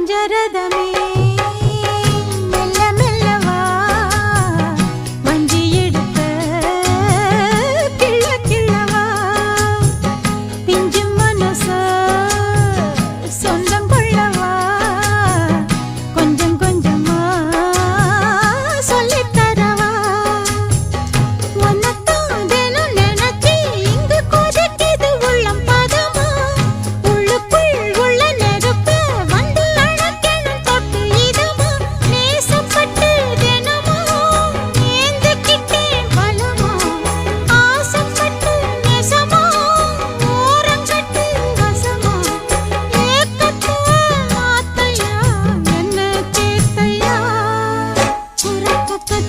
பஞ்சரதமே tout, tout.